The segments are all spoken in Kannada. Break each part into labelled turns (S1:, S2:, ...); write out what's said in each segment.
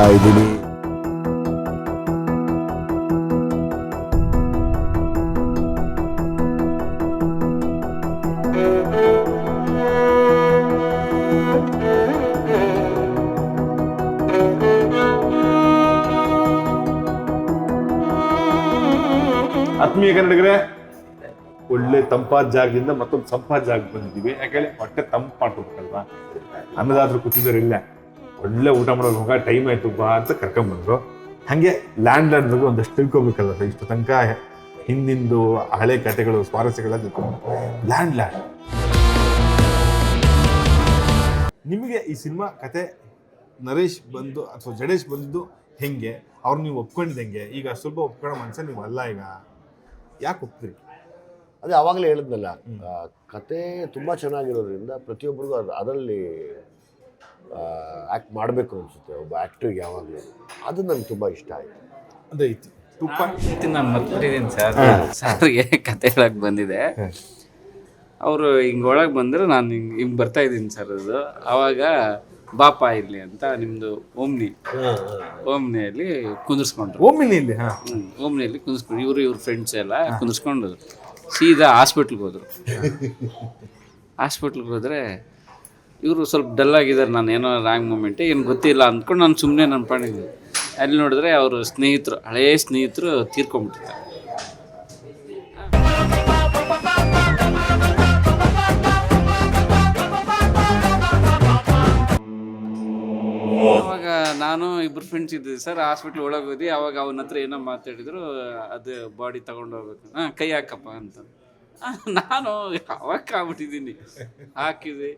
S1: ಹೇಳ್ತಾ ಇದ್ದೀನಿ.
S2: ಆತ್ಮೀಯ ಕನ್ನಡಿಗರೇ, ಒಳ್ಳೆ ತಂಪಾದ ಜಾಗದಿಂದ ಮತ್ತೊಂದು ಸಂಪಾದ ಜಾಗಕ್ಕೆ ಬಂದಿದ್ದೀವಿ. ಯಾಕೇಳಿ ಹೊಟ್ಟೆ ತಂಪು ಅನ್ನದಾದ್ರೂ ಕೂತಿದ್ದಾರೆ ಇಲ್ಲ. ಒಳ್ಳೆ ಊಟ ಮಾಡೋಕೆ ಹೋಗ ಟೈಮ್ ಆಯ್ತು ಬಾ ಅಂತ ಕರ್ಕೊಂಬಂದರು. ಹಾಗೆ ಲ್ಯಾಂಡ್ ಲ್ಯಾಂಡ್ರಿಗೂ ಒಂದಷ್ಟು ತಿಳ್ಕೊಬೇಕಲ್ಲ ಸರ್ ಇಷ್ಟು ತನಕ ಹಿಂದಿಂದು ಹಳೆ ಕಥೆಗಳು ಸ್ವಾರಸ್ಯಗಳೆಲ್ಲ ತಿಳ್ಕೊಂಡು ಲ್ಯಾಂಡ್ ಲ್ಯಾಂಡ್ ನಿಮಗೆ ಈ ಸಿನಿಮಾ ಕತೆ ನರೇಶ್ ಬಂದು ಅಥವಾ ಜಡೇಶ್ ಬಂದಿದ್ದು ಹೆಂಗೆ? ಅವ್ರು ನೀವು ಒಪ್ಕೊಂಡಿದ್ದು ಹೆಂಗೆ ಈಗ ಸ್ವಲ್ಪ ಒಪ್ಕೊಳ್ಳೋ ಮನ್ಸ ನೀವು ಅಲ್ಲ ಈಗ. ಯಾಕೆ ಒಪ್ತೀರಿ?
S3: ಅದೇ ಆವಾಗಲೇ ಹೇಳಿದ್ನಲ್ಲ ಕತೆ ತುಂಬ ಚೆನ್ನಾಗಿರೋದ್ರಿಂದ ಪ್ರತಿಯೊಬ್ಬರಿಗೂ ಅದು ಅದರಲ್ಲಿ ಆ್ಯಕ್ಟ್ ಮಾಡಬೇಕು ಅನಿಸುತ್ತೆ ಒಬ್ಬ ಆ್ಯಕ್ಟ್ರಿಗೆ ಯಾವಾಗಲೂ. ಅದು ನನಗೆ ತುಂಬ ಇಷ್ಟ ಆಯಿತು.
S2: ಅದೇ ಐತಿ ತುಪ್ಪ
S4: ನಾನು ಮರ್ತಿದ್ದೀನಿ ಸರ್ ಸರ್ಗೆ ಕತೆ ಹೇಳಕ್ಕೆ ಬಂದಿದೆ. ಅವರು ಹಿಂಗೆ ಒಳಗೆ ಬಂದ್ರೆ ನಾನು ಹಿಂಗೆ ಹಿಂಗೆ ಬರ್ತಾ ಇದ್ದೀನಿ ಸರ್ ಅದು. ಅವಾಗ ಬಾಪ ಇರಲಿ ಅಂತ ನಿಮ್ಮದು ಓಮ್ನಿ. ಓಮ್ನಿಯಲ್ಲಿ ಕುಂದಿರ್ಸ್ಕೊಂಡ್ರು.
S2: ಓಮ್ನಿಯಲ್ಲಿ ಹಾ.
S4: ಓಮ್ನಿಯಲ್ಲಿ ಕುಂದಿಸ್ಕೊಂಡ್ರು ಇವರು ಇವ್ರ ಫ್ರೆಂಡ್ಸ್ ಎಲ್ಲ ಕುಂದಿರ್ಸ್ಕೊಂಡು ಸೀದಾ ಹಾಸ್ಪಿಟ್ಲ್ಗೆ ಹೋದ್ರು. ಹಾಸ್ಪಿಟ್ಲ್ಗೆ ಹೋದ್ರೆ ಇವರು ಸ್ವಲ್ಪ ಡಲ್ ಆಗಿದ್ದಾರೆ ನಾನು ಏನೋ ರಾಂಗ್ ಮೂಮೆಂಟ್ ಏನು ಗೊತ್ತಿಲ್ಲ ಅಂದ್ಕೊಂಡು ನಾನು ಸುಮ್ಮನೆ ನನ್ನ ಪಾಡಿದ್ದೆ ಅಲ್ಲಿ ನೋಡಿದ್ರೆ ಅವರು ಸ್ನೇಹಿತರು ಹಳೆಯ ಸ್ನೇಹಿತರು ತೀರ್ಕೊಂಡ್ಬಿಟ್ಟಿದ್ದಾರೆ. ಅವಾಗ ನಾನು ಇಬ್ರು ಫ್ರೆಂಡ್ಸ್ ಇದ್ದಿದ್ದೆ ಸರ್ ಹಾಸ್ಪಿಟ್ಲ್ ಒಳಗೆ ಹೋದಿ ಅವಾಗ ಅವನ ಹತ್ರ ಏನೋ ಮಾತಾಡಿದ್ರು, ಅದು ಬಾಡಿ ತಗೊಂಡು ಹೋಗ್ಬೇಕು. ಹಾಂ, ಕೈ ಹಾಕಪ್ಪ ಅಂತ. ನಾನು ಅವಾಗ ಆಗ್ಬಿಟ್ಟಿದ್ದೀನಿ ಹಾಕಿದೆ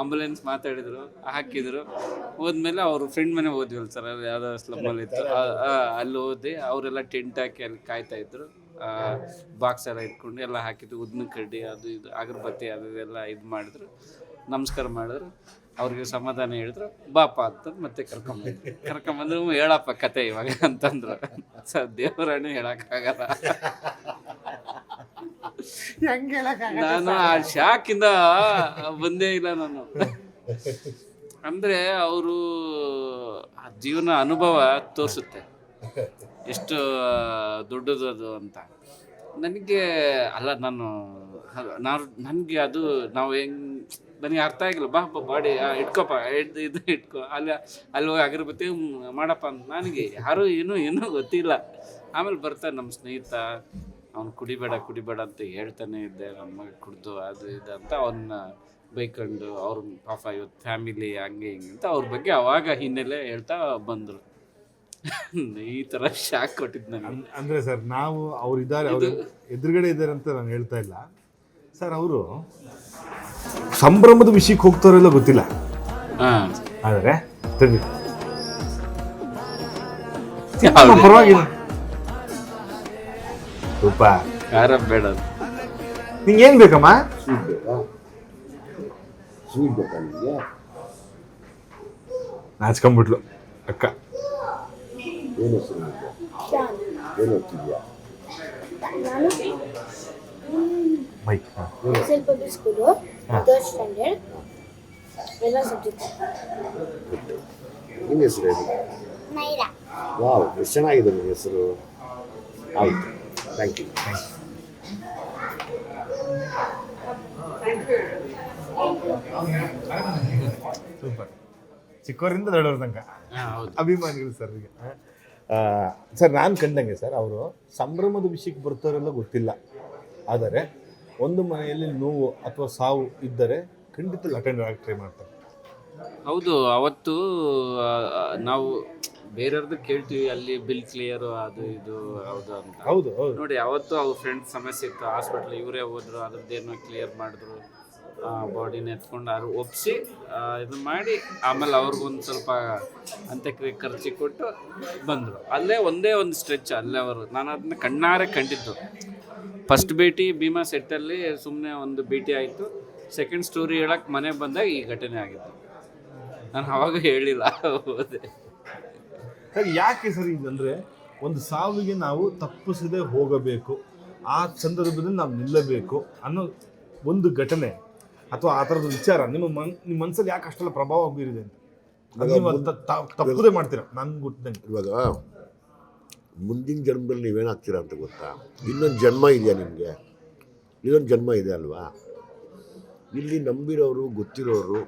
S4: ಆಂಬುಲೆನ್ಸ್ ಮಾತಾಡಿದ್ರು, ಹಾಕಿದ್ರು. ಹೋದ್ಮೇಲೆ ಅವ್ರ ಫ್ರೆಂಡ್ ಮನೆ ಹೋದ್ವಲ್ಲ ಸರ್ ಅಲ್ಲಿ ಯಾವುದೋ ಸ್ಲಮ್ಮಲ್ಲಿ ಇತ್ತು. ಅಲ್ಲಿ ಹೋದೆ, ಅವರೆಲ್ಲ ಟೆಂಟ್ ಹಾಕಿ ಅಲ್ಲಿ ಕಾಯ್ತಾ ಇದ್ರು. ಬಾಕ್ಸ್ ಎಲ್ಲ ಇಟ್ಕೊಂಡು ಎಲ್ಲ ಹಾಕಿದ್ರು ಉದ್ನ ಕಡ್ಡಿ, ಅದು ಇದು, ಅಗರಬತ್ತಿ, ಅದು ಇದೆಲ್ಲ ಇದು ಮಾಡಿದ್ರು. ನಮಸ್ಕಾರ ಮಾಡಿದ್ರು. ಅವ್ರಿಗೆ ಸಮಾಧಾನ ಹೇಳಿದ್ರು ಬಾಪ ಅಂತ ಮತ್ತೆ ಕರ್ಕೊಂಬಂದ್ರು ಕರ್ಕೊಂಬಂದ್ರು "ಹ್ಞೂ, ಹೇಳಪ್ಪ ಕತೆ ಇವಾಗ ಅಂತಂದ್ರು. ಸರ್ ದೇವರಾಣಿ ಹೇಳಕ್ಕಾಗಲ್ಲ. ನಾನು ಆ ಶಾಕಿಂದ ಬಂದೇ ಇಲ್ಲ ನಾನು. ಅಂದ್ರೆ ಅವರು ಜೀವನ ಅನುಭವ ತೋರಿಸುತ್ತೆ. ಎಷ್ಟು ದೊಡ್ಡದದು ಅಂತ. ನನಗೆ ಅಲ್ಲ ನಾನು ನಾವು ನನಗೆ ಅದು ನಾವು ಹೆಂಗ್ ನನಗೆ ಅರ್ಥ ಆಗಿಲ್ಲ. ಬಾ ಬಾಡಿ ಇಟ್ಕೋಪ್ಪ. ಇದ್ ಇದು ಇಟ್ಕೋ. ಅಲ್ಲಿ ಅಲ್ಲಿ ಹೋಗಿ ಅಗರಬತ್ತಿ ಮಾಡಪ್ಪ ಅಂತ ನನಗೆ ಯಾರು ಏನೂ ಏನೂ ಗೊತ್ತಿಲ್ಲ. ಆಮೇಲೆ ಬರ್ತಾನೆ ನಮ್ಮ ಸ್ನೇಹಿತ. ಅವ್ನು ಕುಡಿಬೇಡ ಕುಡಿಬೇಡ ಅಂತ ಹೇಳ್ತಾನೆ ಇದ್ದೆ. ನಮ್ಮ ಮಗ ಕುಡ್ದು ಅದು ಇದು ಅಂತ ಅವನ್ನ ಬೈಕೊಂಡು ಅವ್ರ ಪಾಪ ಇವತ್ತು ಫ್ಯಾಮಿಲಿ ಹಂಗೆ ಹಿಂಗೆ ಅಂತ ಅವ್ರ ಬಗ್ಗೆ ಅವಾಗ ಹಿನ್ನೆಲೆ ಹೇಳ್ತಾ ಬಂದರು. ಈ ತರ ಶಾಕ್ ಕೊಟ್ಟಿದ್ದು ನನಗೆ.
S2: ಅಂದ್ರೆ ಸರ್ ನಾವು ಅವ್ರು ಇದ್ದಾರೆ ಅವರು ಎದುರುಗಡೆ ಇದ್ದಾರೆ ಅಂತ ನಾನು ಹೇಳ್ತಾ ಇಲ್ಲ. ಸರ್ ಅವರು ಸಂಭ್ರಮದ ವಿಷಯಕ್ಕೆ ಹೋಗ್ತಾರಲ್ಲ ಗೊತ್ತಿಲ್ಲ.
S4: ಹಾಂ.
S2: ಆದರೆ ತಡಿ ಪರವಾಗಿಲ್ಲ. ರೂಪ.
S4: ಖಾರ ಬೇಡ.
S2: ನಿಂಗೆ ಏನ್ ಬೇಕಮ್ಮ?
S3: ಸ್ವೀಟ್ ಬೇಕಾ ಸ್ವೀಟ್ ಬೇಕಾ ನಿಮಗೆ
S2: ನಾಚ್ಕೊಂಡ್ಬಿಟ್ಲು ಅಕ್ಕ.
S3: ಏನು ಹೆಸರು ಏನು ಓದ್ತಿದ್ಯಾ
S2: ಮೈಕ್
S5: ಥರ್ಡ್ ಸ್ಟ್ಯಾಂಡರ್ಡ್ ಎಲ್ಲ ಸಬ್ಜೆಕ್ಟ್
S3: ನಿನ್ನ ಹೆಸರು ಏನು
S5: ನೈರಾ
S3: ವಾವ್ ಎಷ್ಟು ಚೆನ್ನಾಗಿದೆ ನಿಮ್ಮ ಹೆಸರು. ಆಯಿತು. ಥ್ಯಾಂಕ್ ಯು
S2: ಸೂಪರ್ ಚಿಕ್ಕವರಿಂದ ದೊಡ್ಡವ್ರ ತನಕ.
S4: ಹೌದು.
S2: ಅಭಿಮಾನಿಗಳು ಸರ್ ಈಗ ಸರ್ ನಾನು ಕಂಡಂಗೆ ಸರ್ ಅವರು ಸಂಭ್ರಮದ ವಿಷಯಕ್ಕೆ ಬರ್ತಾರೆಲ್ಲ ಗೊತ್ತಿಲ್ಲ. ಆದರೆ ಒಂದು ಮನೆಯಲ್ಲಿ ನೋವು ಅಥವಾ ಸಾವು ಇದ್ದರೆ ಖಂಡಿತ ಅಟೆಂಡ್ ಆಗಿ ಟ್ರೈ ಮಾಡ್ತಾರೆ.
S4: ಹೌದು ಅವತ್ತು ನಾವು ಬೇರೆಯವ್ರದ್ದು ಕೇಳ್ತೀವಿ ಅಲ್ಲಿ ಬಿಲ್ ಕ್ಲಿಯರ್ ಅದು ಇದು ಹೌದು ಅಂತ.
S2: ಹೌದು ಹೌದು.
S4: ನೋಡಿ ಅವತ್ತು ಅವ್ರ ಫ್ರೆಂಡ್ ಸಮಸ್ಯೆ ಇತ್ತು ಹಾಸ್ಪಿಟ್ಲ್ ಇವರೇ ಹೋದ್ರು ಅದ್ರದ್ದೇನೋ ಕ್ಲಿಯರ್ ಮಾಡಿದ್ರು ಬಾಡಿನ ಎತ್ಕೊಂಡು ಅವ್ರು ಒಪ್ಸಿ ಇದು ಮಾಡಿ ಆಮೇಲೆ ಅವ್ರಿಗೊಂದು ಸ್ವಲ್ಪ ಅಂತ್ಯಕ್ರಿಯೆ ಖರ್ಚು ಕೊಟ್ಟು ಬಂದರು. ಅಲ್ಲೇ ಒಂದೇ ಒಂದು ಸ್ಟ್ರೆಚ್ ಅಲ್ಲೇ ಅವರು ನಾನು ಅದನ್ನ ಕಣ್ಣಾರೆ ಕಂಡಿದ್ದು. ಫಸ್ಟ್ ಭೇಟಿ ಭೀಮಾ ಸೆಟ್ಟಲ್ಲಿ ಸುಮ್ಮನೆ ಒಂದು ಭೇಟಿ ಆಯಿತು. ಸೆಕೆಂಡ್ ಸ್ಟೋರಿ ಹೇಳಕ್ಕೆ ಮನೆಗೆ ಬಂದಾಗ ಈ ಘಟನೆ ಆಗಿತ್ತು. ನಾನು ಅವಾಗ ಹೇಳಿಲ್ಲ ಹೋದೆ.
S2: ಸರ್ ಯಾಕೆ ಸರ್ ಇದಂದರೆ ಒಂದು ಸಾವಿಗೆ ನಾವು ತಪ್ಪಿಸದೆ ಹೋಗಬೇಕು ಆ ಸಂದರ್ಭದಲ್ಲಿ ನಾವು ನಿಲ್ಲಬೇಕು ಅನ್ನೋ ಒಂದು ಘಟನೆ ಅಥವಾ ಆ ಥರದ ವಿಚಾರ ನಿಮ್ಮ ಮನ್ ನಿಮ್ಮ ಮನಸ್ಸಲ್ಲಿ ಯಾಕೆ ಅಷ್ಟೆಲ್ಲ ಪ್ರಭಾವ ಬೀರಿದೆ ಅಂತ? ತಪ್ಪದೇ ಮಾಡ್ತೀರಾ? ನನ್ಗೆ ಗೊತ್ತಿದ್ದಂಗೆ
S3: ಇವಾಗ ಮುಂದಿನ ಜನ್ಮದಲ್ಲಿ ನೀವೇನಾಗ್ತೀರಾ ಅಂತ ಗೊತ್ತಾ? ಇನ್ನೊಂದು ಜನ್ಮ ಇದೆಯಾ ನಿಮಗೆ? ಇನ್ನೊಂದು ಜನ್ಮ ಇದೆ ಅಲ್ವಾ? ಇಲ್ಲಿ ನಂಬಿರೋರು ಗೊತ್ತಿರೋರು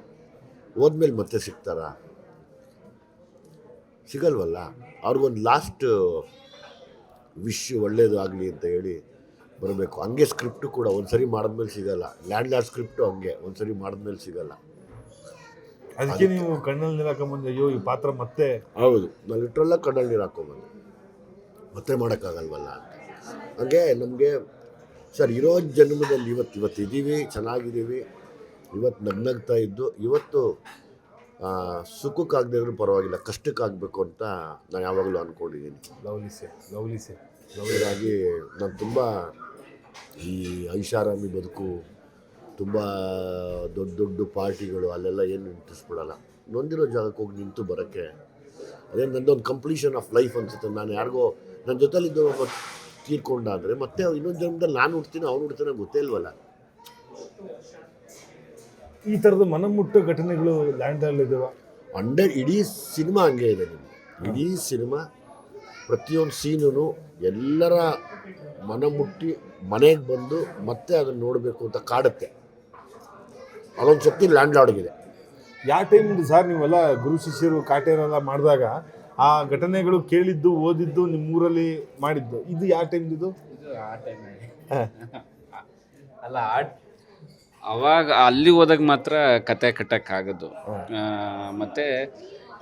S3: ಹೋದ್ಮೇಲೆ ಮತ್ತೆ ಸಿಗ್ತಾರಾ? ಸಿಗಲ್ವಲ್ಲ? ಅವ್ರಿಗೊಂದು ಲಾಸ್ಟ್ ವಿಶ್ ಒಳ್ಳೇದು ಆಗಲಿ ಅಂತ ಹೇಳಿ ಬರಬೇಕು. ಹಂಗೆ ಸ್ಕ್ರಿಪ್ಟು ಕೂಡ ಒಂದ್ಸರಿ ಮಾಡಿದ್ಮೇಲೆ ಸಿಗಲ್ಲ. ಲ್ಯಾಂಡ್ ಲಾರ್ಡ್ ಸ್ಕ್ರಿಪ್ಟು ಹಂಗೆ ಒಂದ್ಸರಿ ಮಾಡಿದ್ಮೇಲೆ ಸಿಗಲ್ಲ.
S2: ಅದಕ್ಕೆ ನೀವು ಕಣ್ಣಲ್ಲಿ ನೀರು ಹಾಕೊಂಬಂದು ಅಯ್ಯೋ ಈ ಪಾತ್ರ ಮತ್ತೆ
S3: ಹೌದು. ನಾನು ಲಿಟ್ರಲ್ಲ ಕಣ್ಣಲ್ಲಿ ನೀರು ಹಾಕೊಂಬಂದು ಮತ್ತೆ ಮಾಡೋಕ್ಕಾಗಲ್ವಲ್ಲ ಹಾಗೆ ನಮಗೆ ಸರ್ ಇರೋ ಜನ್ಮದಲ್ಲಿ ಇವತ್ತು ಇವತ್ತು ಇದ್ದೀವಿ ಚೆನ್ನಾಗಿದ್ದೀವಿ ಇವತ್ತು ನಗ್ನಗ್ತಾ ಇದ್ದು ಇವತ್ತು ಸುಖಕ್ಕಾಗದೇ ಇದ್ರೂ ಪರವಾಗಿಲ್ಲ ಕಷ್ಟಕ್ಕಾಗಬೇಕು ಅಂತ ನಾನು ಯಾವಾಗಲೂ ಅಂದ್ಕೊಂಡಿದ್ದೀನಿ
S2: ಲವ್ಲಿ ಸೆ ಲವ್ಲಿ ಸೆ
S3: ಲವ್ಲಿಗಾಗಿ ನಾನು ತುಂಬ ಈ ಐಷಾರಾಮಿ ಬದುಕು ತುಂಬ ದೊಡ್ಡ ದೊಡ್ಡ ಪಾರ್ಟಿಗಳು ಅಲ್ಲೆಲ್ಲ ಏನು ಇಂಟ್ರೆಸ್ಟ್ ಬಿಡಲ್ಲ ನೊಂದಿರೋ ಜಾಗಕ್ಕೆ ಹೋಗಿ ನಿಂತು ಬರೋಕ್ಕೆ ಅದೇ ನನ್ನದೊಂದು ಕಂಪ್ಲೀಷನ್ ಆಫ್ ಲೈಫ್ ಅನ್ಸುತ್ತೆ. ನಾನು ಯಾರಿಗೋ ನನ್ನ ಜೊತೆಲಿದ್ದು ಒಬ್ಬ ತೀರ್ಕೊಂಡ ಅಂದರೆ ಮತ್ತೆ ಇನ್ನೊಂದು ಜನ್ಮದಲ್ಲಿ ನಾನು ಹುಡ್ತೀನಿ ಅವ್ನು ಹುಡ್ತಾನೆ ಗೊತ್ತೇ ಇಲ್ವಲ್ಲ?
S2: ಈ ಥರದ ಮನಮುಟ್ಟು ಘಟನೆಗಳು ಲ್ಯಾಂಡಲ್ಲಿ ಇದಾವ?
S3: ಅಂಡರ್ ಇಡೀ ಸಿನಿಮಾ ಹಂಗೆ ಇದೆ ನಿಮಗೆ. ಇಡೀ ಸಿನಿಮಾ ಪ್ರತಿಯೊಂದು ಸೀನು ಎಲ್ಲರ ಮನ ಮುಟ್ಟಿ ಮನೆಗೆ ಬಂದು ಮತ್ತೆ ಅದನ್ನು ನೋಡಬೇಕು ಅಂತ ಕಾಡುತ್ತೆ. ಅದೊಂದು ಶಕ್ತಿ ಲ್ಯಾಂಡ್ ಲಾರ್ಡ್ಗಿದೆ
S2: ಯಾವ ಟೈಮ್ ಸರ್ ನೀವೆಲ್ಲ ಗುರು ಶಿಷ್ಯರು ಕಾಟೇರೆಲ್ಲ ಮಾಡಿದಾಗ ಆ ಘಟನೆಗಳು ಕೇಳಿದ್ದು ಓದಿದ್ದು ನಿಮ್ಮೂರಲ್ಲಿ ಮಾಡಿದ್ದು. ಇದು ಯಾವ ಟೈಮ್ ಇದು?
S4: ಆ ಅಲ್ಲ. ಆ ಅವಾಗ ಅಲ್ಲಿ ಹೋದಾಗ ಮಾತ್ರ ಕತೆ ಕಟ್ಟಕ್ಕಾಗೋದು. ಆ, ಮತ್ತೆ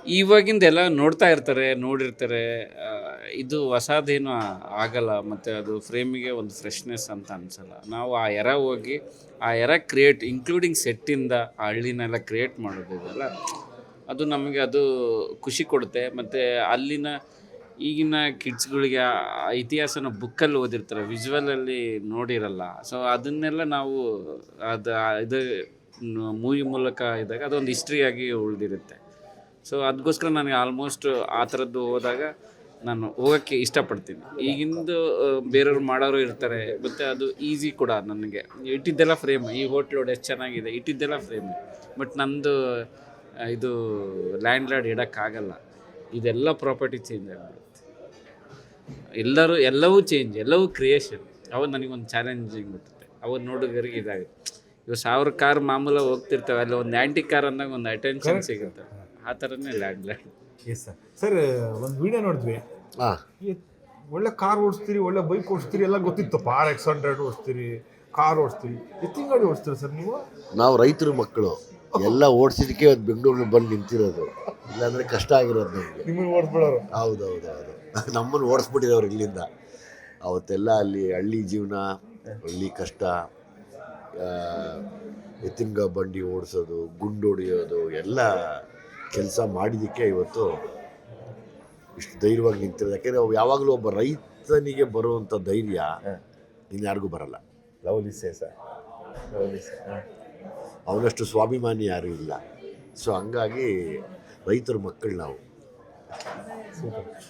S4: ಇವಾಗಿಂದೆಲ್ಲ ನೋಡ್ತಾ ಇರ್ತಾರೆ ನೋಡಿರ್ತಾರೆ. ಆ, ಇದು ಹೊಸದೇನು ಆಗಲ್ಲ ಮತ್ತು ಅದು ಫ್ರೇಮಿಗೆ ಒಂದು ಫ್ರೆಶ್ನೆಸ್ ಅಂತ ಅನ್ಸಲ್ಲ. ನಾವು ಆ ಎರ ಹೋಗಿ ಆ ಎರ ಕ್ರಿಯೇಟ್ ಇನ್ಕ್ಲೂಡಿಂಗ್ ಸೆಟ್ಟಿಂದ ಆ ಹಳ್ಳಿನೆಲ್ಲ ಕ್ರಿಯೇಟ್ ಮಾಡೋದು ಇದೆಲ್ಲ ಅದು ನಮಗೆ ಅದು ಖುಷಿ ಕೊಡುತ್ತೆ. ಮತ್ತು ಅಲ್ಲಿನ ಈಗಿನ ಕಿಡ್ಸ್ಗಳಿಗೆ ಇತಿಹಾಸನ ಬುಕ್ಕಲ್ಲಿ ಓದಿರ್ತಾರೆ, ವಿಜುವಲಲ್ಲಿ ನೋಡಿರಲ್ಲ. ಸೊ ಅದನ್ನೆಲ್ಲ ನಾವು ಅದು ಇದು ಮೂವಿ ಮೂಲಕ ಇದ್ದಾಗ ಅದೊಂದು ಹಿಸ್ಟ್ರಿಯಾಗಿ ಉಳಿದಿರುತ್ತೆ. ಸೊ ಅದಕ್ಕೋಸ್ಕರ ನನಗೆ ಆಲ್ಮೋಸ್ಟ್ ಆ ಥರದ್ದು ಹೋದಾಗ ನಾನು ಹೋಗೋಕ್ಕೆ ಇಷ್ಟಪಡ್ತೀನಿ. ಈಗಿಂದು ಬೇರೆಯವ್ರು ಮಾಡೋರು ಇರ್ತಾರೆ, ಮತ್ತು ಅದು ಈಸಿ ಕೂಡ ನನಗೆ. ಇಟ್ಟಿದ್ದೆಲ್ಲ ಫ್ರೇಮ್ ಈ ಹೋಟ್ಲು ಎಷ್ಟು ಚೆನ್ನಾಗಿದೆ, ಇಟ್ಟಿದ್ದೆಲ್ಲ ಫ್ರೇಮ್ ಬಟ್ ನಂದು ಇದು ಲ್ಯಾಂಡ್ ಲಾರ್ಡ್ ಇಡೋಕ್ಕಾಗಲ್ಲ. ಇದೆಲ್ಲ ಪ್ರಾಪರ್ಟಿ ಚೇಂಜ್ ಆಗಿಬಿಡುತ್ತೆ. ಎಲ್ಲರೂ ಎಲ್ಲವೂ ಚೇಂಜ್ ಎಲ್ಲವೂ ಕ್ರಿಯೇಷನ್ ಅವಾಗ ನನಗೊಂದು ಚಾಲೆಂಜಿಂಗ್ ಬಿಡುತ್ತೆ ಅವಾಗ ನೋಡೋದ್ರಿಗೆ ಇದಾಗುತ್ತೆ. ಇವಾಗ ಸಾವಿರ ಕಾರ್ ಮಾಮೂಲ ಹೋಗ್ತಿರ್ತವೆ ಅಲ್ಲಿ ಒಂದು ಆ್ಯಂಟಿ ಕಾರ್ ಅಂದಾಗ ಒಂದು ಅಟೆನ್ಷನ್ ಸಿಗುತ್ತೆ. ಆ ಥರನೇ land land
S2: yes sir sir ಒಂದು ವಿಡಿಯೋ ನೋಡಿದ್ವಿ.
S3: ಹಾಂ.
S2: ಒಳ್ಳೆ ಕಾರ್ ಓಡಿಸ್ತೀರಿ ಒಳ್ಳೆ ಬೈಕ್ ಓಡಿಸ್ತೀರಿ ಎಲ್ಲ ಗೊತ್ತಿತ್ತು ಆರ್ ಎಕ್ಸ್ ಹಂಡ್ರೆಡ್ ಓಡಿಸ್ತೀರಿ ಕಾರ್ ಓಡಿಸ್ತೀರಿ. ಎತ್ತಿನ ಗಾಡಿ ಓಡಿಸ್ತೀರಿ ಸರ್ ನೀವು?
S3: ನಾವು ರೈತರ ಮಕ್ಕಳು. ಎಲ್ಲ ಓಡಿಸಿದಕ್ಕೆ ಇವತ್ತು ಬೆಂಗಳೂರಿಗೆ ಬಂದು ನಿಂತಿರೋದು. ಇಲ್ಲಾಂದರೆ ಕಷ್ಟ ಆಗಿರೋದು ನಮಗೆ.
S2: ನಿಮ್ಮನ್ನು ಓಡಿಸ್ಬಿಡೋರು.
S3: ಹೌದು ಹೌದು ಹೌದು ನಮ್ಮನ್ನು ಓಡಿಸ್ಬಿಟ್ಟಿರೋರು ಇಲ್ಲಿಂದ. ಅವತ್ತೆಲ್ಲ ಅಲ್ಲಿ ಹಳ್ಳಿ ಜೀವನ ಹಳ್ಳಿ ಕಷ್ಟ ಎತ್ತಿಂಗ ಬಂಡಿ ಓಡಿಸೋದು ಗುಂಡು ಹೊಡೆಯೋದು ಎಲ್ಲ ಕೆಲಸ ಮಾಡಿದ್ದಕ್ಕೆ ಇವತ್ತು ಇಷ್ಟು ಧೈರ್ಯವಾಗಿ ನಿಂತಿರೋದು. ಯಾಕೆಂದರೆ ಅವು ಯಾವಾಗಲೂ ಒಬ್ಬ ರೈತನಿಗೆ ಬರುವಂಥ ಧೈರ್ಯ ಇನ್ಯಾರಿಗೂ ಬರಲ್ಲ.
S2: Lovely say sir lovely say
S3: ಅವನಷ್ಟು ಸ್ವಾಭಿಮಾನಿ ಯಾರೂ ಇಲ್ಲ. ಸೊ ಹಂಗಾಗಿ ರೈತರ ಮಕ್ಕಳು ನಾವು.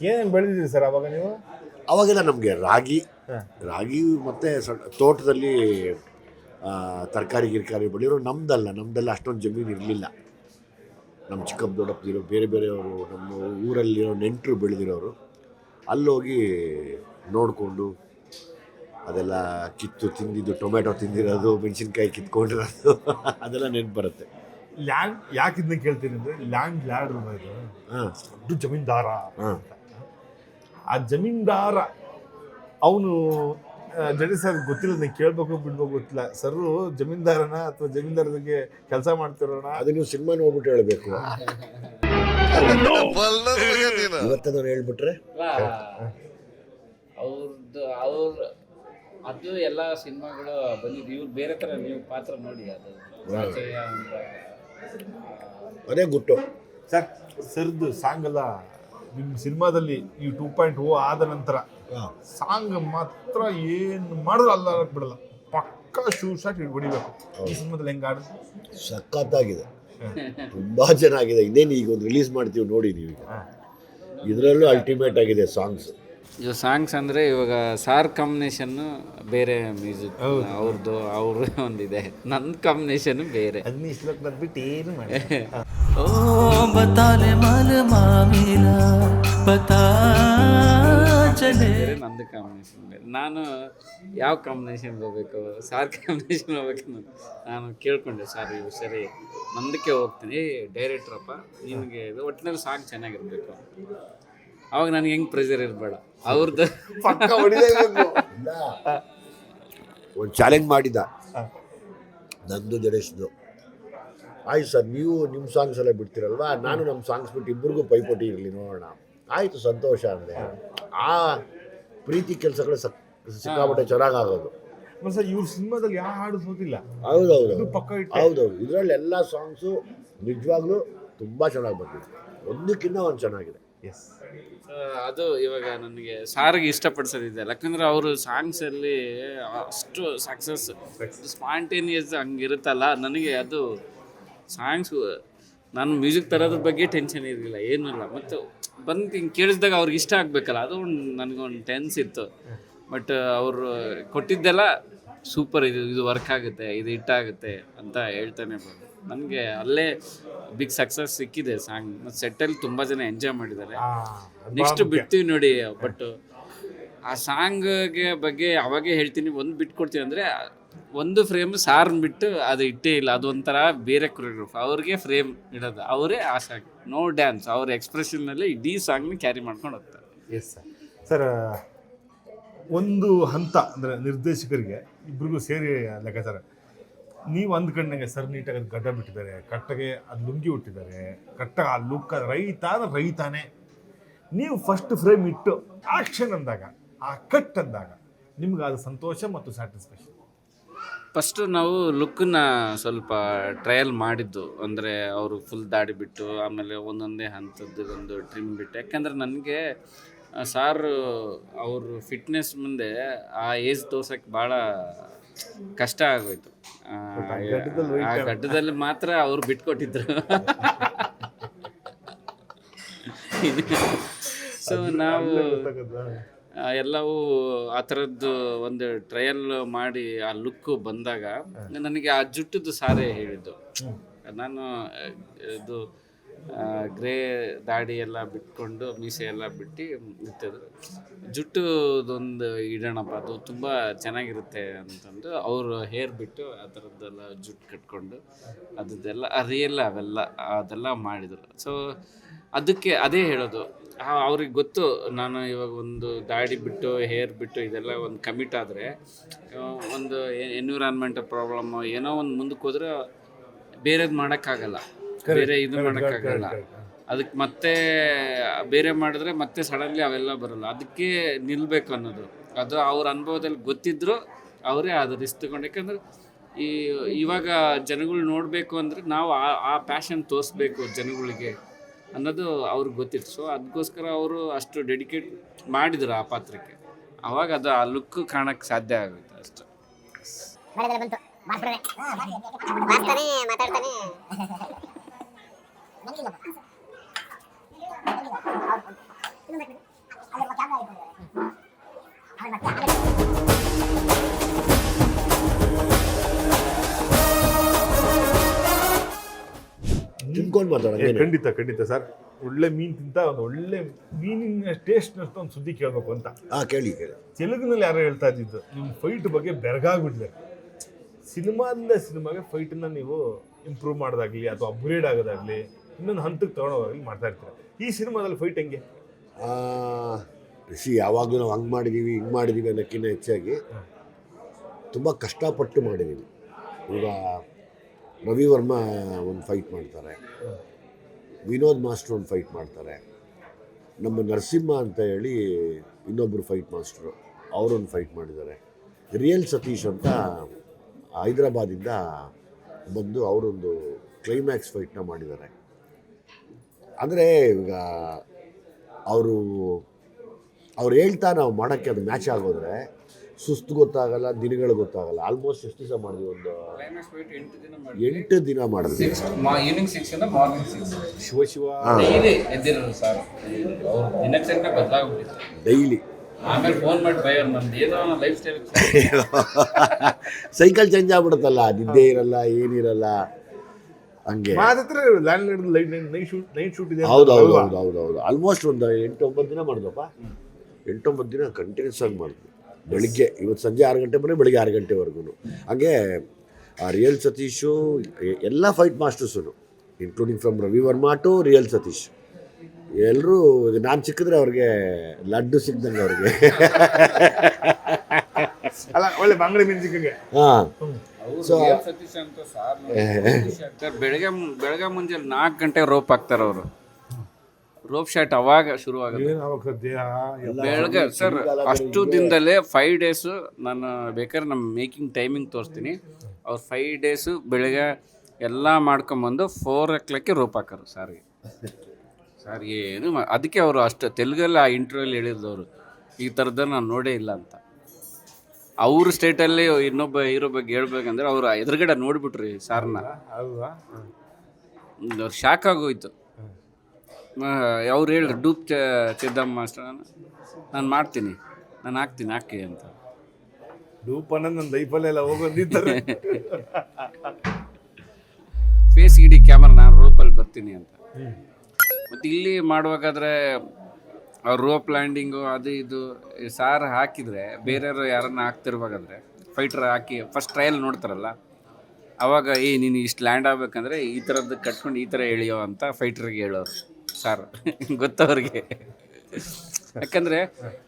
S2: ಏನೇನು ಬೆಳೆದಿದ್ದೀರಿ ಸರ್ ಅವಾಗ ನೀವು?
S3: ಅವಾಗೆಲ್ಲ ನಮಗೆ ರಾಗಿ ರಾಗಿ ಮತ್ತು ಸಣ್ಣ ತೋಟದಲ್ಲಿ ತರಕಾರಿ ಗಿರ್ಕಾರಿ ಬೆಳೆಯೋರು ನಮ್ದಲ್ಲ. ನಮ್ಮದೆಲ್ಲ ಅಷ್ಟೊಂದು ಜಮೀನು ಇರಲಿಲ್ಲ. ನಮ್ಮ ಚಿಕ್ಕಪ್ಪ ದೊಡ್ಡಪ್ಪದಿರೋ ಬೇರೆ ಬೇರೆಯವರು ನಮ್ಮ ಊರಲ್ಲಿರೋ ನೆಂಟರು ಬೆಳೆದಿರೋರು ಅಲ್ಲೋಗಿ ನೋಡಿಕೊಂಡು ಅದೆಲ್ಲ ಕಿತ್ತು ತಿಂದಿದ್ದು ಟೊಮೆಟೊ ತಿಂದಿರೋದು ಮೆಣಸಿನ್ಕಾಯಿ ಕಿತ್ಕೊಂಡಿರೋದು ಅದೆಲ್ಲ ನೆನಪು ಬರುತ್ತೆ.
S2: ಲ್ಯಾಂಡ್ ಯಾಕೆ ಇದನ್ನ ಕೇಳ್ತೀನಿ ಅಂದರೆ ಲ್ಯಾಂಡ್ ಲ್ಯಾಡ್ ಇದು.
S3: ಹಾಂ.
S2: ದೊಡ್ಡ ಜಮೀನ್ದಾರ
S3: ಹಾಂ.
S2: ಆ ಜಮೀನ್ದಾರ ಅವನು ಜಡಿ ಸರ್ ಗೊತ್ತಿಲ್ಲ ನಂಗೆ ಕೇಳ್ಬೇಕು ಬಿಡ್ಬೇಕು ಗೊತ್ತಿಲ್ಲ. ಸರ್ ಜಮೀನ್ದಾರನ ಅಥವಾ ಜಮೀನ್ದಾರರಿಗೆ ಕೆಲಸ ಮಾಡ್ತಿರೋಣ
S3: ಅದು ನೀವು ಸಿನಿಮಾ ನೋಡ್ಬಿಟ್ಟು ಹೇಳಬೇಕು ಇವತ್ತದವ್ರು ಹೇಳ್ಬಿಟ್ರೆ?
S4: ಅವ್ರದ್ದು ಅವ್ರ ಅದು ಎಲ್ಲ ಸಿನಿಮಾಗಳು ಬಂದಿದ್ದು. ಇವ್ರು ಬೇರೆ ಥರ ನೀವು ಪಾತ್ರ ನೋಡಿ ಅದು.
S3: ಅದೇ ಗುಟ್ಟು.
S2: ಸರ್ ಸರ್ದು ಸಾಂಗ್ ಎಲ್ಲ ನಿಮ್ಮ ಸಿನಿಮಾದಲ್ಲಿ ಈ ಟೂ ಪಾಯಿಂಟ್ ಓ ಆದ ನಂತರ ಸಾಂಗ್ ಮಾತ್ರ ಏನು ಮಾಡಿದ್ರು ಅಲ್ಲ ಬಿಡಲ್ಲ ಪಕ್ಕ ಶೂ ಶಾಟ್ ಹೊಡಿಬೇಕು. ಈ ಸಿನಿಮಾದಲ್ಲಿ ಹೆಂಗೆ ಆಡಿದ್ರು
S3: ಸಖತ್ತಾಗಿದೆ. ತುಂಬಾ ಚೆನ್ನಾಗಿದೆ. ಇನ್ನೇನು ಈಗ ಒಂದು ರಿಲೀಸ್ ಮಾಡ್ತೀವಿ ನೋಡಿ ನೀವೀಗ. ಇದರಲ್ಲೂ ಅಲ್ಟಿಮೇಟ್ ಆಗಿದೆ ಸಾಂಗ್ಸ್
S4: ಇವು ಸಾಂಗ್ಸ್ ಅಂದರೆ ಇವಾಗ ಸಾರ್ ಕಾಂಬಿನೇಷನ್ನು ಬೇರೆ ಮ್ಯೂಸಿಕ್ ಅವ್ರದ್ದು ಅವ್ರ ಒಂದಿದೆ. ನನ್ನ ಕಾಂಬಿನೇಷನ್ ಬೇರೆ.
S2: ಅದ್ನ ಬಂದ್ಬಿಟ್ಟು ಏನು ಮಾಡಿ
S1: ಓ ಬತಾಲೆ
S4: ಬೇರೆ ನಂದು ಕಾಂಬಿನೇಷನ್ ಬೇರೆ. ನಾನು ಯಾವ ಕಾಂಬಿನೇಷನ್ ಹೋಗ್ಬೇಕು? ಸಾರ್ ಕಾಂಬಿನೇಷನ್ ಹೋಗ್ಬೇಕು ನಾನು ಕೇಳ್ಕೊಂಡೆ ಸಾರ್ ಇವು ಸರಿ. ನಂದಕ್ಕೆ ಹೋಗ್ತೀನಿ. ಡೈರೆಕ್ಟ್ರಪ್ಪ ನಿಮಗೆ ಒಟ್ಟಿನಲ್ಲಿ ಸಾಂಗ್ ಚೆನ್ನಾಗಿರ್ಬೇಕು. ಅವಾಗ ನನಗೆ ಹೆಂಗೆ ಪ್ರೆಷರ್ ಇರಬೇಡ. ಅವ್ರದ್ದು
S3: ಪಕ್ಕ ಹೊಡಿಲೇಬೇಕು ಒಂದು ಚಾಲೆಂಜ್ ಮಾಡಿದ. ನಂದು ಜಡೇಶ್ದು. ಆಯ್ತು ಸರ್ ನೀವು ನಿಮ್ಮ ಸಾಂಗ್ಸ್ ಎಲ್ಲ ಬಿಡ್ತೀರಲ್ವಾ? ನಾನು ನಮ್ಮ ಸಾಂಗ್ಸ್ ಬಿಟ್ಟು ಇಬ್ಬರಿಗೂ ಪೈಪೋಟಿ ಇರಲಿ ನೋಡೋಣ. ಆಯಿತು ಸಂತೋಷ ಅಂದೆ ಆ ಪ್ರೀತಿ ಕೆಲಸಗಳು ಸಕ್ ಸಿಕ್ಕಾಪಟ್ಟೆ ಚೆನ್ನಾಗಾಗೋದು.
S2: ಸರ್ ಇವ್ರ ಸಿನಿಮಾದಲ್ಲಿ ಯಾವ ಹಾಡು ಸೋತಿಲ್ಲ.
S3: ಹೌದೌದು.
S2: ಇದು ಪಕ್ಕ
S3: ಹೌದೌದು. ಇದರಲ್ಲಿ ಎಲ್ಲ ಸಾಂಗ್ಸು ನಿಜವಾಗ್ಲೂ ತುಂಬ ಚೆನ್ನಾಗಿ ಬಂದಿದೆ. ಒಂದಕ್ಕಿಂತ ಒಂದು ಚೆನ್ನಾಗಿದೆ.
S2: ಎಸ್
S4: ಅದು ಇವಾಗ ನನಗೆ ಸಾರಿಗೆ ಇಷ್ಟಪಡಿಸೋದಿದೆ. ಯಾಕಂದ್ರೆ ಅವರು ಸಾಂಗ್ಸಲ್ಲಿ ಅಷ್ಟು ಸಕ್ಸಸ್ ಸ್ಪಾಂಟೇನಿಯಸ್ ಹಂಗಿರುತ್ತಲ್ಲ, ನನಗೆ ಅದು ಸಾಂಗ್ಸ್ ನಾನು ಮ್ಯೂಸಿಕ್ ತರೋದ್ರ ಬಗ್ಗೆ ಟೆನ್ಷನ್ ಇರಲಿಲ್ಲ, ಏನೂ ಇಲ್ಲ. ಮತ್ತು ಬಂದು ಹಿಂಗೆ ಕೇಳಿಸಿದಾಗ ಅವ್ರಿಗೆ ಇಷ್ಟ ಆಗಬೇಕಲ್ಲ ಅದು ಒಂದು ನನಗೊಂದು ಟೆನ್ಸ್ ಇತ್ತು. ಬಟ್ ಅವರು ಕೊಟ್ಟಿದ್ದೆಲ್ಲ ಸೂಪರ್ ಇದು ಇದು ವರ್ಕ್ ಆಗುತ್ತೆ, ಇದು ಹಿಟ್ಟಾಗುತ್ತೆ ಅಂತ ಹೇಳ್ತಾನೆ ಬಂದು. ನನಗೆ ಅಲ್ಲೇ ಬಿಗ್ ಸಕ್ಸಸ್ ಸಿಕ್ಕಿದೆ ಸಾಂಗ್ ಮತ್ತು ಸೆಟ್ಟಲ್ಲಿ ತುಂಬ ಜನ ಎಂಜಾಯ್ ಮಾಡಿದ್ದಾರೆ. ನೆಕ್ಸ್ಟ್ ಬಿಡ್ತೀವಿ ನೋಡಿ ಬಟ್ ಆ ಸಾಂಗ್ಗೆ ಬಗ್ಗೆ ಅವಾಗೇ ಹೇಳ್ತೀನಿ ಒಂದು ಬಿಟ್ಟು ಕೊಡ್ತೀವಿ ಅಂದರೆ ಒಂದು ಫ್ರೇಮ್ ಸಾರ್ನ ಬಿಟ್ಟು ಅದು ಇಟ್ಟೇ ಇಲ್ಲ ಅದು ಒಂಥರ ಬೇರೆ ಕೊರಿಯೋಗ್ರಾಫ್ ಅವ್ರಿಗೆ ಫ್ರೇಮ್ ಇಡೋದು ಅವರೇ ಆ ಸಾಂಗ್ ನೋ ಡ್ಯಾನ್ಸ್ ಅವ್ರ ಎಕ್ಸ್ಪ್ರೆಷನ್ನಲ್ಲಿ ಇಡೀ ಸಾಂಗ್ನ ಕ್ಯಾರಿ ಮಾಡ್ಕೊಂಡು ಹೋಗ್ತಾರೆ.
S2: ಎಸ್ ಸರ್ ಸರ್ ಒಂದು ಹಂತ ಅಂದರೆ ನಿರ್ದೇಶಕರಿಗೆ ಇಬ್ರಿಗೂ ಸೇರಿ ಲೆಕ್ಕಾಚಾರ. ನೀವು ಅಂದ್ಕೊಂಡಂಗೆ ಸರ್ ನೀಟಾಗಿ ಅದು ಗಡ್ಡ ಬಿಟ್ಟಿದ್ದಾರೆ, ಕಟ್ಟಗೆ ಅದು ಲುಂಗಿ ಹುಟ್ಟಿದ್ದಾರೆ, ಕಟ್ಟಾಗ ಆ ಲುಕ್ ರೈತ ಅಂದ್ರೆ ರೈತಾನೆ. ನೀವು ಫಸ್ಟ್ ಫ್ರೇಮ್ ಇಟ್ಟು ಆಕ್ಷನ್ ಅಂದಾಗ, ಆ ಕಟ್ ಅಂದಾಗ ನಿಮ್ಗೆ ಅದು ಸಂತೋಷ ಮತ್ತು ಸ್ಯಾಟಿಸ್ಫ್ಯಾಕ್ಷನ್
S4: ಫಸ್ಟ್ ನಾವು ಲುಕ್ಕನ್ನ ಸ್ವಲ್ಪ ಟ್ರಯಲ್ ಮಾಡಿದ್ದು, ಅಂದರೆ ಅವರು ಫುಲ್ ದಾಡಿ ಬಿಟ್ಟು ಆಮೇಲೆ ಒಂದೊಂದೇ ಹಂತದ್ದು ಒಂದು ಟ್ರಿಮ್ ಬಿಟ್ಟು. ಯಾಕಂದ್ರೆ ನನಗೆ ಸಾರು ಅವರು ಫಿಟ್ನೆಸ್ ಮುಂದೆ ಆ ಏಜ್ ತೋರ್ಸಕ್ಕೆ ಭಾಳ ಕಷ್ಟ ಆಗೋಯ್ತು. ಆ, ಆ ಗಡ್ಡದಲ್ಲಿ ಮಾತ್ರ ಅವ್ರು ಬಿಟ್ಕೊಟ್ಟಿದ್ರು. ಸೊ ನಾವು ಆ, ಎಲ್ಲವೂ ಆ ಥರದ್ದು ಒಂದು ಟ್ರಯಲ್ ಮಾಡಿ ಆ ಲುಕ್ ಬಂದಾಗ ನನಗೆ ಆ ಜುಟ್ಟದ್ದು ಸಾರೇ ಹೇಳಿದ್ದು. ನಾನು ಆ, ಇದು ಗ್ರೇ ದಾಡಿ ಎಲ್ಲ ಬಿಟ್ಕೊಂಡು ಮೀಸೆ ಎಲ್ಲ ಬಿಟ್ಟು ಜುಟ್ಟು ಜುಟ್ಟುದೊಂದು ಇಡೋಣಪ್ಪ, ಅದು ತುಂಬ ಚೆನ್ನಾಗಿರುತ್ತೆ ಅಂತಂದು ಅವರು ಹೇರ್ ಬಿಟ್ಟು ಆ ಥರದ್ದೆಲ್ಲ ಜುಟ್ಟು ಕಟ್ಕೊಂಡು ಅದದ್ದೆಲ್ಲ ರಿಯಲ್ ಅವೆಲ್ಲ, ಅದೆಲ್ಲ ಮಾಡಿದರು. ಸೊ ಅದಕ್ಕೆ ಅದೇ ಹೇಳೋದು. ಅವ್ರಿಗೆ ಗೊತ್ತು, ನಾನು ಇವಾಗ ಒಂದು ದಾಡಿ ಬಿಟ್ಟು, ಹೇರ್ ಬಿಟ್ಟು ಇದೆಲ್ಲ ಒಂದು ಕಮಿಟ್ ಆದರೆ ಒಂದು ಎನ್ವಿರಾನ್ಮೆಂಟ್ ಪ್ರಾಬ್ಲಮ್ಮು ಏನೋ ಒಂದು ಮುಂದಕ್ಕೆ ಹೋದ್ರೆ ಬೇರೆದು ಮಾಡೋಕ್ಕಾಗಲ್ಲ. ಬೇರೆ ಇದು ಮಾಡೋಕ್ಕಾಗಲ್ಲ. ಅದಕ್ಕೆ ಮತ್ತೆ ಬೇರೆ ಮಾಡಿದ್ರೆ ಮತ್ತೆ ಸಡನ್ಲಿ ಅವೆಲ್ಲ ಬರಲ್ಲ. ಅದಕ್ಕೆ ನಿಲ್ಬೇಕು ಅನ್ನೋದು. ಅದು ಅವ್ರ ಅನುಭವದಲ್ಲಿ ಗೊತ್ತಿದ್ರು ಅವರೇ ಅದು ರಿಸ್ಕ್ ತಗೊಂಡು. ಯಾಕಂದ್ರೆ ಈ ಇವಾಗ ಜನಗಳು ನೋಡಬೇಕು ಅಂದರೆ ನಾವು ಆ ಆ ಪ್ಯಾಷನ್ ತೋರಿಸ್ಬೇಕು ಜನಗಳಿಗೆ ಅನ್ನೋದು ಅವ್ರಿಗೆ ಗೊತ್ತಿತ್ತು. ಸೊ ಅದಕ್ಕೋಸ್ಕರ ಅವರು ಅಷ್ಟು ಡೆಡಿಕೇಟ್ ಮಾಡಿದ್ರು ಆ ಪಾತ್ರಕ್ಕೆ. ಅವಾಗ ಅದು ಆ ಲುಕ್ ಕಾಣಕ್ಕೆ ಸಾಧ್ಯ ಆಗುತ್ತೆ ಅಷ್ಟು.
S6: ಮಾತಾಡ್ತಾನೆ.
S3: ತಿನ್ಕೊಂಡು
S2: ಖಂಡಿತ ಖಂಡಿತ ಸರ್. ಒಳ್ಳೆ ಮೀನು ತಿಂತ ಒಂದು ಒಳ್ಳೆ ಮೀನಿನ ಟೇಸ್ಟ್ ಒಂದು ಸುದ್ದಿ ಕೇಳಬೇಕು ಅಂತ.
S3: ಹಾಂ ಕೇಳಿ ಕೇಳಿ.
S2: ತೆಲುಗಿನಲ್ಲಿ ಯಾರೋ ಹೇಳ್ತಾ ಇದ್ದಿದ್ದು ನಿಮ್ಮ ಫೈಟ್ ಬಗ್ಗೆ ಬೆರಗಾಗ್ಬಿಟ್ಟಿದೆ ಸಿನಿಮಾದಿಂದ ಸಿನಿಮಾಗೆ ಫೈಟನ್ನ ನೀವು ಇಂಪ್ರೂವ್ ಮಾಡೋದಾಗ್ಲಿ ಅಥವಾ ಅಪ್ಗ್ರೇಡ್ ಆಗೋದಾಗ್ಲಿ ಇನ್ನೊಂದು ಹಂತಕ್ಕೆ ತಗೊಳೋದಾಗ್ಲಿ ಮಾಡ್ತಾ ಇರ್ತೀರಾ. ಈ ಸಿನಿಮಾದಲ್ಲಿ ಫೈಟ್ ಹೆಂಗೆ?
S3: ಸಿ ಯಾವಾಗಲೂ ನಾವು ಹಂಗೆ ಮಾಡಿದ್ದೀವಿ ಹಿಂಗೆ ಮಾಡಿದ್ದೀವಿ ಅನ್ನೋಕ್ಕಿಂತ ಹೆಚ್ಚಾಗಿ ತುಂಬ ಕಷ್ಟಪಟ್ಟು ಮಾಡಿದ್ದೀವಿ ಈಗ ರವಿ ವರ್ಮ ಒಂದು ಫೈಟ್ ಮಾಡ್ತಾರೆ. ವಿನೋದ್ ಮಾಸ್ಟರ್ ಒಂದು ಫೈಟ್ ಮಾಡ್ತಾರೆ. ನಮ್ಮ ನರಸಿಂಹ ಅಂತ ಹೇಳಿ ಇನ್ನೊಬ್ಬರು ಫೈಟ್ ಮಾಸ್ಟ್ರು ಅವರೊಂದು ಫೈಟ್ ಮಾಡಿದ್ದಾರೆ. ರಿಯಲ್ ಸತೀಶ್ ಅಂತ ಹೈದ್ರಾಬಾದಿಂದ ಬಂದು ಅವರೊಂದು ಕ್ಲೈಮ್ಯಾಕ್ಸ್ ಫೈಟ್ನ ಮಾಡಿದ್ದಾರೆ. ಅಂದರೆ ಈಗ ಅವರು ಅವ್ರು ಹೇಳ್ತಾ ನಾವು ಮಾಡೋಕ್ಕೆ ಅದು ಮ್ಯಾಚ್ ಆಗೋದ್ರೆ ಸುಸ್ತು ಗೊತ್ತಾಗಲ್ಲ ದಿನಗಳು ಗೊತ್ತಾಗಲ್ಲ. ಆಲ್ಮೋಸ್ಟ್ ಎಷ್ಟು ದಿವಸ ಮಾಡಿದ್ವಿ? ಒಂದು ಎಂಟು ದಿನ ಮಾಡಿದ್ವಿ.
S4: ಈವ್ನಿಂಗ್ ಸಿಕ್ಸ್ ಇಂದ morning six
S2: Shiva Shiva.
S4: Daily ಎದ್ದಿರೋದು sir ಅವ್ರ ದಿನಚರಣೆ ಬದಲಾಗ್ಬಿಟ್ಟಿದೆ
S3: ಡೈಲಿ
S4: ಆಮೇಲೆ ಫೋನ್ ಮಾಡಿ ಭಯ ನಮ್ದು ಏನೋ ಲೈಫ್ ಸ್ಟೈಲ್
S3: ಸೈಕಲ್ ಚೇಂಜ್ ಆಗ್ಬಿಡುತ್ತಲ್ಲ. ನಿದ್ದೆ ಇರಲ್ಲ ಏನಿರಲ್ಲ. ಹಂಗೆ.
S2: ಮಾತ್ರ land light night shoot night shoot ಇದೆ
S3: ಹೌದು ಹೌದು ಹೌದು ಹೌದು ಹೌದು. ಆಲ್ಮೋಸ್ಟ್ ಒಂದು ಎಂಟು ಒಂಬತ್ತು ದಿನ ಮಾಡಿದ್ವಪ್ಪ ಎಂಟೊಂಬತ್ತು ದಿನ ಕಂಟಿನ್ಯೂಸ್ ಆಗಿ ಮಾಡಿದ್ವಿ. ಬೆಳಿಗ್ಗೆ ಇವತ್ತು ಸಂಜೆ ಆರು ಗಂಟೆ ಬಂದರೆ ಬೆಳಿಗ್ಗೆ ಆರು ಗಂಟೆವರೆಗೂ. ಹಾಗೆ ಆ ರಿಯಲ್ ಸತೀಶು ಎಲ್ಲ fight masters including from Ravi Varma to real Satish. ಎಲ್ಲರೂ ನಾನು ಸಿಕ್ಕಿದ್ರೆ ಅವ್ರಿಗೆ ಲಡ್ಡು ಸಿಗ್ದಂಗೆ ಅವ್ರಿಗೆ.
S2: ಅಲ್ಲ ಒಳ್ಳೆ ಬಂಗಡೆ ಮೀನು ಸಿಕ್ಕಂಗೆ
S3: ಹಾಂ. So-
S4: ಸತೀಶ್ ಅಂತ ಸಾರ್ ಬೆಳಗ್ಗೆ ಬೆಳಗ್ಗೆ ಮುಂಜಾನೆ ನಾಲ್ಕು ಗಂಟೆ ರೋಪ್ ಹಾಕ್ತಾರೆ ಅವರು. ರೋಪ್ ಶಾಟ್ ಅವಾಗ ಶುರು ಆಗುತ್ತೆ. ಬೆಳಗ್ಗೆ ಸರ್ ಅಷ್ಟು ದಿನದಲ್ಲೇ ಫೈವ್ ಡೇಸು ನಾನು ಬೇಕಾದ್ರೆ ನಮ್ಮ ಮೇಕಿಂಗ್ ಟೈಮಿಂಗ್ ತೋರಿಸ್ತೀನಿ. ಅವ್ರು ಫೈವ್ ಡೇಸು ಬೆಳಗ್ಗೆ ಎಲ್ಲ ಮಾಡ್ಕೊಂಬಂದು ಫೋರ್ ಓ ಕ್ಲಾಕ್ಗೆ ರೋಪ್ ಹಾಕೋರು ಸಾರಿಗೆ. ಸರ್ ಏನು ಅದಕ್ಕೆ ಅವರು ಅಷ್ಟು ತೆಲುಗಲ್ಲಿ ಆ ಇಂಟರ್ವ್ಯೂಲಿ ಹೇಳಿದ್ರು ಈ ಥರದ್ದು ನಾನು ನೋಡೇ ಇಲ್ಲ ಅಂತ. ಅವ್ರ ಸ್ಟೇಟಲ್ಲಿ ಇನ್ನೊಬ್ಬ ಹೀರೋ ಬಗ್ಗೆ ಹೇಳ್ಬೇಕಂದ್ರೆ ಅವ್ರ ಎದುರುಗಡೆ ನೋಡ್ಬಿಟ್ರಿ ಸಾರ್ನ.
S2: ಅಲ್ವಾ
S4: ಶಾಕ್ ಆಗೋಯ್ತು. ಅವ್ರು ಹೇಳಿದ್ರು ಡೂಪ್ ಚಿದ್ದಮ್ಮ ಮಾಸ್ಟರ್ ನಾನು ಮಾಡ್ತೀನಿ ನಾನು ಹಾಕ್ತೀನಿ ಹಾಕಿ ಅಂತ.
S2: ಡೂಪ್ ಅನ್ನೋದು ನನ್ನ ಲೈಫಲ್ಲಿ ಎಲ್ಲ ಹೋಗೋದಿದ್ದಾರೆ
S4: ಫೇಸ್ ಇಡಿ ಕ್ಯಾಮ್ರಾ ನಾನು ರೂಪಲ್ಲಿ ಬರ್ತೀನಿ ಅಂತ. ಮತ್ತು ಇಲ್ಲಿ ಮಾಡುವಾಗಾದ್ರೆ ಅವ್ರು ರೋಪ್ ಲ್ಯಾಂಡಿಂಗು ಅದು ಇದು ಸಾರ್ ಹಾಕಿದರೆ ಬೇರೆಯವರು ಯಾರನ್ನ ಹಾಕ್ತಿರ್ಬೇಕಾದ್ರೆ ಫೈಟ್ರ್ ಹಾಕಿ ಫಸ್ಟ್ ಟ್ರಯಲ್ ನೋಡ್ತಾರಲ್ಲ ಅವಾಗ ಏ ನೀನು ಇಷ್ಟು ಲ್ಯಾಂಡ್ ಆಗ್ಬೇಕಂದ್ರೆ ಈ ಥರದ್ದು ಕಟ್ಕೊಂಡು ಈ ಥರ ಎಳೆಯೋ ಅಂತ ಫೈಟ್ರಿಗೆ ಹೇಳೋರು ಸಾರ್. ಗೊತ್ತವ್ರಿಗೆ. ಯಾಕಂದರೆ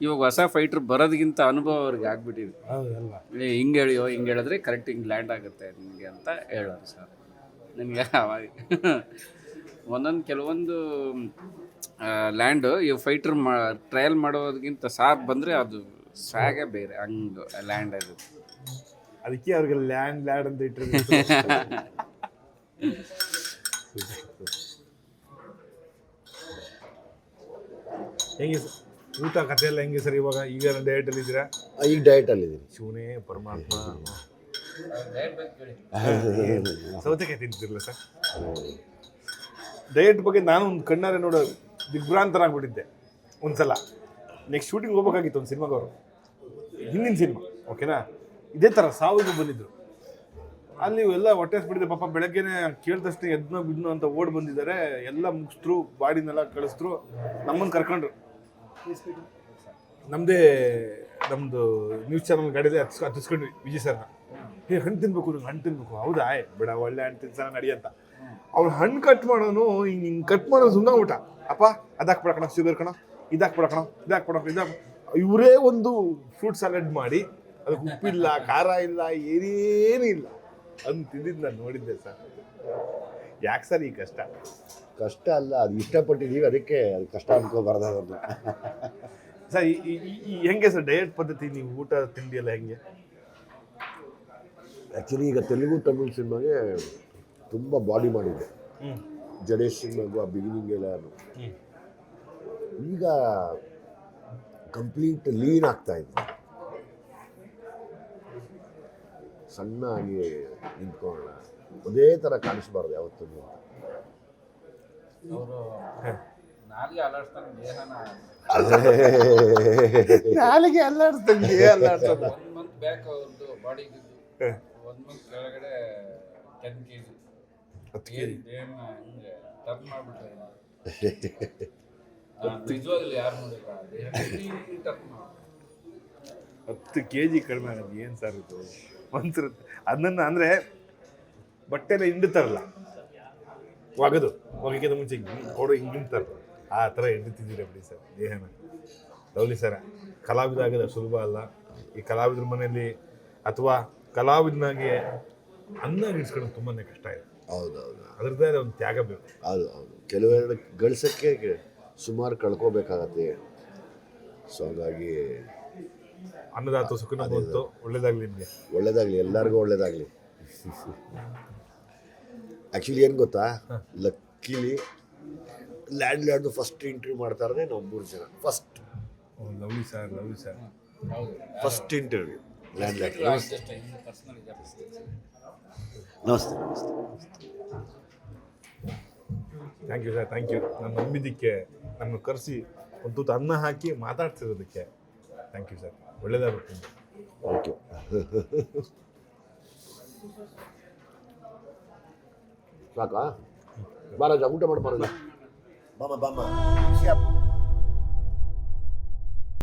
S4: ಇವಾಗ ಹೊಸ ಫೈಟ್ರ್ ಬರೋದಕ್ಕಿಂತ ಅನುಭವ ಅವ್ರಿಗೆ ಆಗ್ಬಿಟ್ಟಿದೆ. ಏ ಹಿಂಗೆ ಹೇಳಿಯೋ ಹಿಂಗೆ ಹೇಳಿದ್ರೆ ಕರೆಕ್ಟ್ ಹಿಂಗೆ ಲ್ಯಾಂಡ್ ಆಗುತ್ತೆ ನಿಮಗೆ ಅಂತ ಹೇಳೋರು ಸರ್. ನಿಮಗೆ ಅವಾಗ ಒಂದೊಂದು ಕೆಲವೊಂದು ಲ್ಯಾಂಡು ಈ ಫೈಟ್ರ್ ಮಾ ಟ್ರಯಲ್ ಮಾಡೋದಕ್ಕಿಂತ ಸಾರ್ ಬಂದರೆ ಅದು ಸ್ವಾಗೇ ಬೇರೆ ಹಂಗೆ ಲ್ಯಾಂಡ್ ಅದು.
S2: ಅದಕ್ಕೆ ಅವ್ರಿಗೆ ಲ್ಯಾಂಡ್ ಲ್ಯಾಂಡ್ ಅಂತ ಇಟ್ಟರೆ ಹೆಂಗೆ ಸರ್ ಊಟ ಕಥೆ ಎಲ್ಲ ಹೆಂಗೆ ಸರ್ ಇವಾಗ? ಈಗ ಡಯಟ್ ಅಲ್ಲಿ ಇದ್ದೀರಾ?
S3: ಈಗ ಡಯಟಲ್ಲಿದ್ದೀನಿ
S2: ಶಿವನೇ ಪರಮಾತ್ಮ. ಸೌತೆಕಾಯಿ ತಿಂತಿರಲ್ಲ ಸರ್? ಡಯಟ್ ಬಗ್ಗೆ ನಾನು ಒಂದು ಕಣ್ಣಾರೆ ನೋಡೋ ದಿಗ್ಭ್ರಾಂತನಾಗ್ಬಿಟ್ಟಿದ್ದೆ. ಒಂದ್ಸಲ. ನೆಕ್ಸ್ಟ್ ಶೂಟಿಂಗ್ ಹೋಗ್ಬೇಕಾಗಿತ್ತು ಒಂದು ಸಿನಿಮಾಗೆ ಅವರು ಹಿಂದಿನ ಸಿನಿಮಾ ಓಕೆನಾ ಇದೇ ಥರ ಸಾವಿಗೆ ಬಂದಿದ್ರು. ಅಲ್ಲಿ ಎಲ್ಲ ಹೊಟ್ಟೆ ಬಿಟ್ಟಿದೆ ಪಾಪ ಬೆಳಗ್ಗೆನೆ ಕೇಳಿದಷ್ಟೇ ಎದ್ನೋ ಬಿದ್ನೋ ಅಂತ ಓಡ್ ಬಂದಿದ್ದಾರೆ. ಎಲ್ಲ ಮುಗಿಸಿದ್ರು ಬಾಡಿನೆಲ್ಲ ಕಳಿಸಿದ್ರು ನಮ್ಮನ್ನು ಕರ್ಕೊಂಡ್ರು. ನಮ್ಮದೇ ನಮ್ಮದು ನ್ಯೂಸ್ ಚಾನಲ್ ಗಾಡಿದೆ ಹತ್ಸ್, ಹತ್ತಿಸ್ಕೊಂಡ್ವಿ ವಿಜಯ್ ಸರ್ನ. ಹೇ ಹಣ್ಣು ತಿನ್ಬೇಕು, ನಂಗೆ ಹಣ್ಣು ತಿನ್ಬೇಕು. ಹೌದಾ? ಬೇಡ, ಒಳ್ಳೆ ಹಣ್ಣು ತಿನ್ಸೋಣ ನಡಿ ಅಂತ. ಅವ್ಳು ಹಣ್ಣು ಕಟ್ ಮಾಡೋನು ಹಿಂಗೆ ಹಿಂಗೆ ಕಟ್ ಮಾಡೋ ಸುಮ್ಮನೆ ಊಟ ಅಪ್ಪ ಅದಾಕ್ ಬಿಡಕಣ ಶುಗರ್ ಕಣ ಇದಾಕ್ ಬಿಡಕಣ ಇದಾಕ್ ಬಿಡಕಣ ಇದಾಕ್ ಇವರೇ ಒಂದು ಫ್ರೂಟ್ ಸಲಾಡ್ ಮಾಡಿ ಅದಕ್ಕೆ ಉಪ್ಪಿಲ್ಲ ಖಾರ ಇಲ್ಲ ಏನೇನು ಇಲ್ಲ. ಅದನ್ನ ತಿಂದಿದ್ದು ನಾನು ನೋಡಿದ್ದೆ ಸರ್. ಯಾಕೆ ಸರ್ ಈ ಕಷ್ಟ?
S3: ಕಷ್ಟ ಅಲ್ಲ ಅದು ಇಷ್ಟಪಟ್ಟಿದ್ದೀವಿ ಅದಕ್ಕೆ ಅದು ಕಷ್ಟ ಅನ್ಕೋಬಾರ್ದು
S2: ಸರ್ ಈ ಹೆಂಗೆ ಸರ್ ಡಯಟ್ ಪದ್ಧತಿ ನೀವು ಊಟ ತಿಂಡಿ ಎಲ್ಲ ಹೆಂಗೆ?
S3: ಆ್ಯಕ್ಚುಲಿ ಈಗ ತೆಲುಗು ತಮಿಳು ಸಿನಿಮಾಗೆ ತುಂಬ ಬಾಡಿ ಮಾಡಿದೆ. ಜಡೇಶ್ ಸಿಂಗ್ ಆ ಬಿಗಿನಿಂಗ್ ಎಲ್ಲ ಈಗ ಕಂಪ್ಲೀಟ್ ಲೀನ್ ಆಗ್ತಾ ಇದೆ. ಸಣ್ಣಾಗಿ ನಿಂತ್ಕೊಳ್ಳೋಣ. ಅದೇ ಥರ ಕಾಣಿಸ್ಬಾರ್ದು ಯಾವತ್ತೂ
S4: ನಾಲ್ಗೆ
S2: ಅಲ್ಲಾಡ್ತಂಗೆ
S4: ಮಂತ್ ಬ್ಯಾಕ್ ಅವ್ರದ್ದು ಬಾಡಿ ಒಂದು ಮಂತ್ ಕೆಳಗಡೆ ಟೆನ್ ಕೆ ಜಿ
S2: ಹತ್ತು ಕೆ ಜಿ ಹತ್ತು ಕೆ ಜಿ ಕಡಿಮೆ ಆಗೋದು ಏನು ಸರ್ ಇದು? ಒಂಥರ ಅದನ್ನ ಅಂದರೆ ಬಟ್ಟೆನ ಹಿಂಡುತ್ತಾರಲ್ಲ ಒಗದು ಒಗಕ್ಕಿಂತ ಮುಂಚೆ ಕೊಡು ಹಿಂಗೆ ಹಿಂಡ್ತಾರೆ ಆ ಥರ ಹಿಂಡುತ್ತಿದ್ದೀರ ಬಿಡಿ ಸರ್ ದೇಹನ. ಲವ್ಲಿ ಸರ ಕಲಾವಿದ ಆಗೋದು ಸುಲಭ ಅಲ್ಲ. ಈ ಕಲಾವಿದ್ರ ಮನೆಯಲ್ಲಿ ಅಥವಾ ಕಲಾವಿದನಾಗಿ ಅನ್ನ ಇಡ್ಸ್ಕೊಳ್ಳೋದು ತುಂಬಾ ಕಷ್ಟ ಇದೆ.
S3: ಹೌದು ಹೌದು.
S2: ಅದರದ್ದೇ ಒಂದು ತ್ಯಾಗ ಬೇಕು.
S3: ಹೌದು ಹೌದು. ಕೆಲವೆರಡು ಗಳಿಸೋಕ್ಕೆ ಸುಮಾರು ಕಳ್ಕೋಬೇಕಾಗತ್ತೆ ಸೊ ಹಾಗಾಗಿ
S2: ಅನ್ನದಾತ ಸುಖನ ಬಂತು. ಒಳ್ಳೇದಾಗಲಿ ನಿಮಗೆ.
S3: ಒಳ್ಳೇದಾಗಲಿ ಎಲ್ಲರಿಗೂ ಒಳ್ಳೇದಾಗಲಿ. ಆ್ಯಕ್ಚುಲಿ ಏನು ಗೊತ್ತಾ? Luckily land land first interview ಮಾಡ್ತಾ ಇರೋದೇ ನಾವು ಮೂರು ಜನ. First
S2: lovely sir lovely sir.
S3: First interview land land ನಮಸ್ತೆ. ನಮಸ್ತೆ
S2: thank you sir thank you ನಾನು ನಂಬಿದ್ದಕ್ಕೆ ನಮ್ಮನ್ನು ಕರೆಸಿ ಒಂದು ತುತ್ತು ಅನ್ನ ಹಾಕಿ ಮಾತಾಡ್ತಿರೋದಕ್ಕೆ. ಥ್ಯಾಂಕ್ ಯು ಸರ್ ಒಳ್ಳೆಯದಾಗುತ್ತೆ
S3: ಓಕೆ ಸಾಕಾ? ಬಾರಾಜ ಊಟ ಮಾಡಿ ಬಾರಾಜ ಬಾಮ ಬಾಮ.